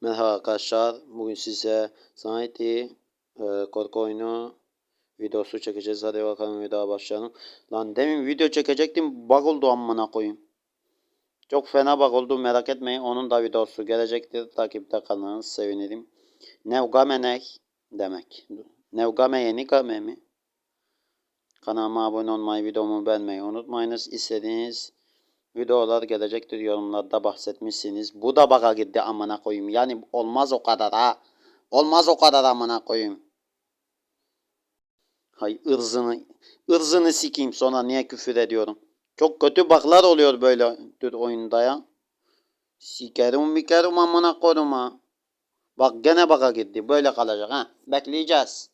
Merhaba arkadaşlar. Bugün size Sanity e, korku oyunu videosu çekeceğiz. Hadi bakalım videoya başlayalım. Lan demin video çekecektim. Bug oldu amına koyayım. Çok fena bug oldu. Merak etmeyin. Onun da videosu gelecektir. Takipte kalınız. Sevinirim. Nevgame demek. Nevgame yeni mi? Kanalıma abone olmayı, videomu beğenmeyi unutmayınız. İstediğiniz videolar gelecektir yorumlarda bahsetmişsiniz. Bu da baka gitti amına koyayım. Yani olmaz o kadar ha. Olmaz o kadar amına koyayım. Hay ırzını ırzını sikeyim sonra niye küfür ediyorum. Çok kötü baklar oluyor böyle tür oyunda ya. Sikerim mikerim amına ha. Bak gene baka gitti. Böyle kalacak ha. Bekleyeceğiz.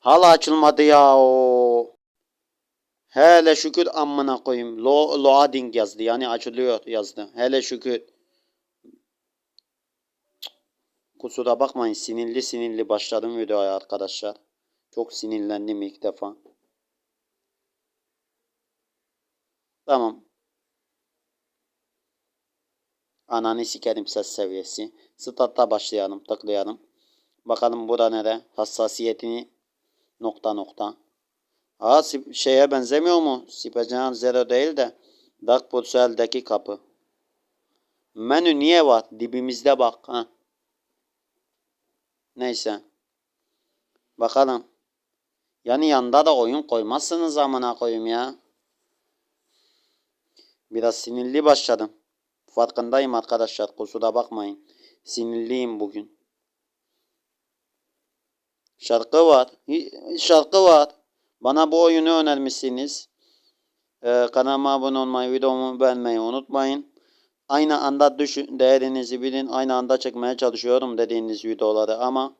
Hala açılmadı ya o. Hele şükür amına koyayım. Lo loading yazdı. Yani açılıyor yazdı. Hele şükür. Kusura bakmayın sinirli sinirli başladım videoya arkadaşlar. Çok sinirlendim ilk defa. Tamam. Ananı sikerim ses seviyesi. Start'a başlayalım. Tıklayalım. Bakalım burada nere? Hassasiyetini nokta nokta. Aa şeye benzemiyor mu? Sipecan Zero değil de Dark Purcell'deki kapı. Menü niye var? Dibimizde bak. Ha. Neyse. Bakalım. Yani yanda da oyun koymazsınız amına koyayım ya. Biraz sinirli başladım. Farkındayım arkadaşlar. Kusura bakmayın. Sinirliyim bugün. Şarkı var. Şarkı var. Bana bu oyunu önermişsiniz. Ee, kanalıma abone olmayı, videomu beğenmeyi unutmayın. Aynı anda düşün, değerinizi bilin. Aynı anda çekmeye çalışıyorum dediğiniz videoları ama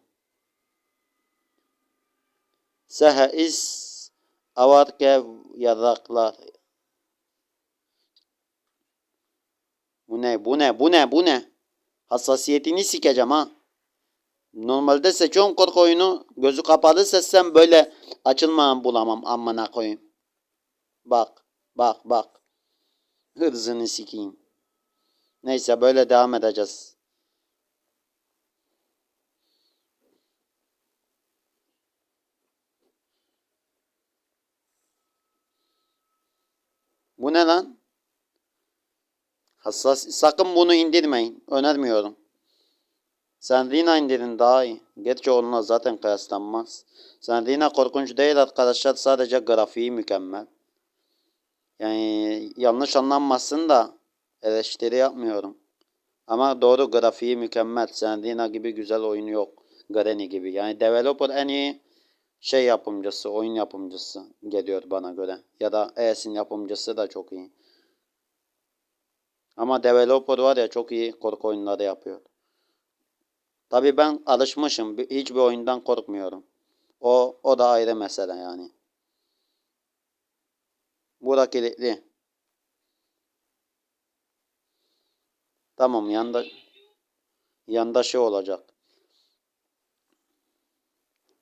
Sehe is avarke yaraklar. Bu ne? Bu ne? Bu ne? Bu ne? Hassasiyetini sikeceğim ha. Normalde seçiyorum korku oyunu. Gözü kapalı seçsem böyle açılmayan bulamam amına koyayım. Bak. Bak bak. Hırzını sikeyim. Neyse böyle devam edeceğiz. Bu ne lan? Hassas sakın bunu indirmeyin. Önermiyorum. Sen Rina indirin daha iyi. Gerçi onunla zaten kıyaslanmaz. Sen Rina korkunç değil arkadaşlar. Sadece grafiği mükemmel. Yani yanlış anlanmasın da eleştiri yapmıyorum. Ama doğru grafiği mükemmel. Sen Rina gibi güzel oyunu yok. Granny gibi. Yani developer en iyi şey yapımcısı, oyun yapımcısı geliyor bana göre. Ya da ES'in yapımcısı da çok iyi. Ama developer var ya çok iyi korku oyunları yapıyor. Tabii ben alışmışım. Bir- Hiçbir oyundan korkmuyorum. O o da ayrı mesele yani. Bu da kilitli. Tamam yanda yanda şey olacak.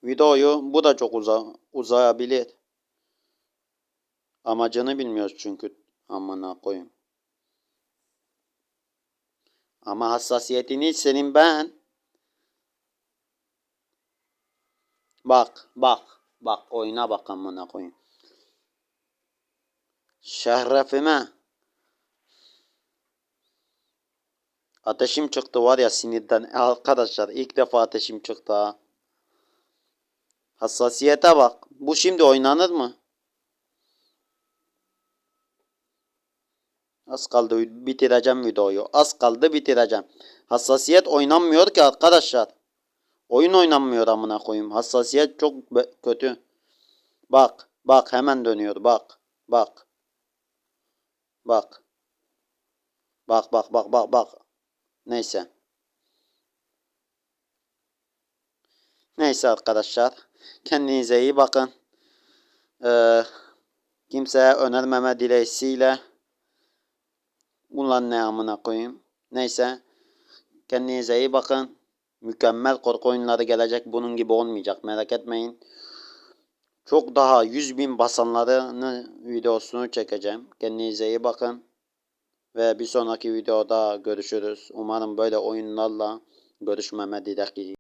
Videoyu bu da çok uza, uzayabilir. Amacını bilmiyoruz çünkü. Amına koyayım. Ama hassasiyetini senin ben. Bak, bak, bak oyuna bak amına koyayım. Şerefime. Ateşim çıktı var ya sinirden. Arkadaşlar ilk defa ateşim çıktı ha. Hassasiyete bak. Bu şimdi oynanır mı? Az kaldı bitireceğim videoyu. Az kaldı bitireceğim. Hassasiyet oynanmıyor ki arkadaşlar. Oyun oynanmıyor amına koyayım. Hassasiyet çok kötü. Bak, bak hemen dönüyor. Bak, bak. Bak. Bak, bak, bak, bak, bak. Neyse. Neyse arkadaşlar. Kendinize iyi bakın. Ee, kimseye önermeme dileğiyle. Ulan ne amına koyayım. Neyse. Kendinize iyi bakın. Mükemmel korku oyunları gelecek. Bunun gibi olmayacak. Merak etmeyin. çok daha 100 bin basanlarını videosunu çekeceğim. Kendinize iyi bakın. Ve bir sonraki videoda görüşürüz. Umarım böyle oyunlarla görüşmeme dilek